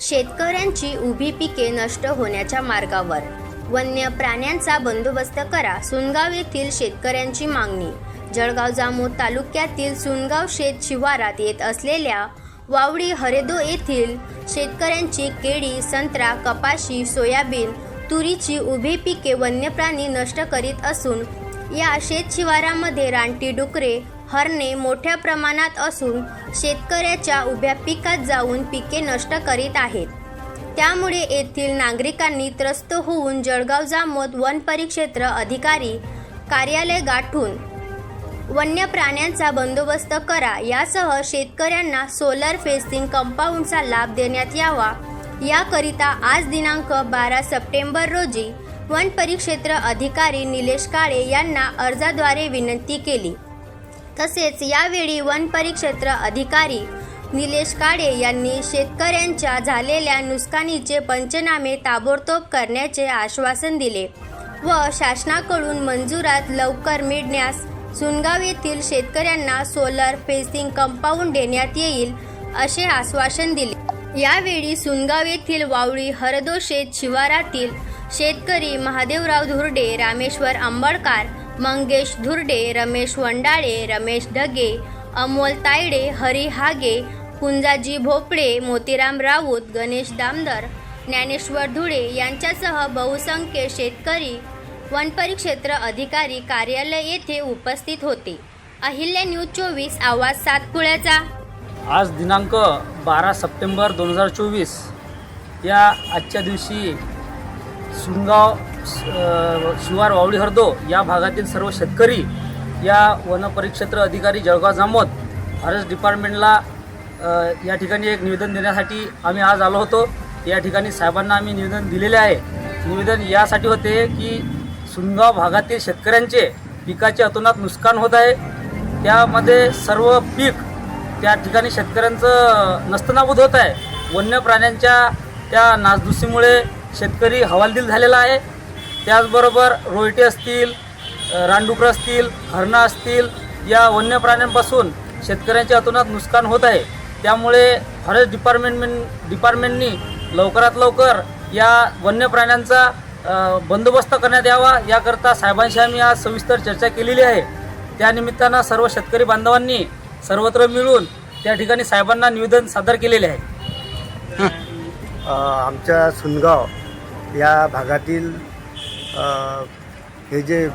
शेतकऱ्यांची उभी पिके नष्ट होण्याच्या मार्गावर. वन्य प्राण्यांचा बंदोबस्त करा सुनगाव येथील शेतकऱ्यांची मागणी. जळगाव जामोद तालुक्यातील सुनगाव शेत शिवारात येत असलेल्या वावडी हरेदो येथील शेतकऱ्यांची केळी संत्रा कपाशी सोयाबीन तुरीची उभी पिके वन्यप्राणी नष्ट करीत असून या शेत शिवारामध्ये रानटी डुकरे हरणे मोठ्या प्रमाणात असून शेतकऱ्याच्या उभ्या पिकात जाऊन पिके नष्ट करीत आहेत. त्यामुळे येथील नागरिकांनी त्रस्त होऊन जळगाव जामोद वन परिक्षेत्र अधिकारी कार्यालय गाठून वन्य प्राण्यांचा बंदोबस्त करा यासह शेतकऱ्यांना सोलर फेसिंग कंपाऊंडचा लाभ देण्यात यावा. याकरिता आज दिनांक बारा सप्टेंबर रोजी वन परिक्षेत्र अधिकारी निलेश काळे यांना अर्जाद्वारे विनंती केली. तसेच यावेळी वन परिक्षेत्र अधिकारी निलेश काळे यांनी शेतकऱ्यांच्या झालेल्या नुकसानीचे पंचनामे ताबडतोब करण्याचे आश्वासन दिले व शासनाकडून मंजुरात लवकर मिळण्यास सुनगाव येथील शेतकऱ्यांना सोलर फेसिंग कंपाऊंड देण्यात येईल असे आश्वासन दिले. यावेळी सुनगाव येथील वावळी हरदोशेत शिवारातील शेतकरी महादेवराव धुर्डे रामेश्वर आंबळकार मंगेश धुर्डे रमेश वंडाळे रमेश ढगे अमोल तायडे हरी हागे कुंजाजी भोपळे मोतीराम राऊत गणेश दामदर ज्ञानेश्वर धुळे यांच्यासह बहुसंख्य शेतकरी वनपरिक्षेत्र अधिकारी कार्यालय येथे उपस्थित होते. अहिल्या न्यूज चोवीस आवाज सातपुड्याचा आज दिनांक बारा सप्टेंबर दोन हजार चोवीस या आजच्या दिवशी सुनगाव शिवार वावळी हर्दो या भागातील सर्व शेतकरी या वनपरिक्षेत्र अधिकारी जळगाव जामोद फॉरेस्ट डिपार्टमेंटला या ठिकाणी एक निवेदन देण्यासाठी आम्ही आज आलो होतो. या ठिकाणी साहेबांना आम्ही निवेदन दिलेले आहे. निवेदन यासाठी होते की सुनगाव भागातील शेतकऱ्यांचे पिकाचे अतोनात नुकसान होत आहे. त्यामध्ये सर्व पीक त्या ठिकाणी शेतकऱ्यांचं नस्तनाबूद होत आहे. वन्य प्राण्यांच्या त्या नासधुसीमुळे शेतकरी हवालदिल झालेला आहे. त्याचबरोबर रोयटे असतील रानडुकरं असतील हरणं असतील या वन्य प्राण्यांपासून शेतकऱ्यांचे अतोनात नुकसान होत आहे. त्यामुळे फॉरेस्ट डिपार्टमेंट डिपार्टमेंटनी लवकरात लवकर या वन्य प्राण्यांचा बंदोबस्त करण्यात यावा. याकरता साहेबांशी आम्ही आज सविस्तर चर्चा केलेली आहे. त्यानिमित्तानं सर्व शेतकरी बांधवांनी सर्वत्र मिळून त्या ठिकाणी साहेबांना निवेदन सादर केलेले आहे. अ, आमच्या सुनगाव या भागातील हे जे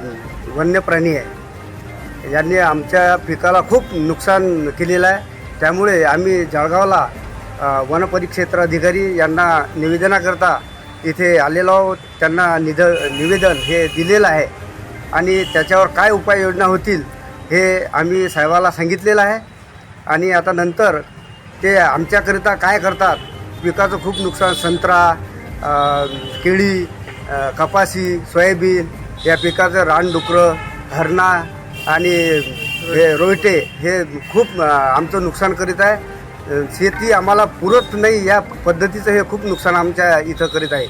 वन्य प्राणी आहे यांनी आमच्या पिकाला खूप नुकसान केलेलं आहे. त्यामुळे आम्ही जळगावला वनपरिक्षेत्र अधिकारी यांना निवेदनाकरता इथे आलेलो आहोत. त्यांना निध निवेदन हे दिलेलं आहे. आणि त्याच्यावर काय उपाययोजना होतील हे आम्ही साहेबाला सांगितलेलं आहे. आणि आता नंतर ते आमच्याकरिता काय करतात पिकाचं खूप नुकसान संत्रा केळी कपाशी सोयाबीन या पिकाचं रानडुकरं हरणा आणि हे रोहिटे हे खूप आमचं नुकसान करीत आहे. शेती आम्हाला पुरत नाही या पद्धतीचं हे खूप नुकसान आमच्या इथं करीत आहे.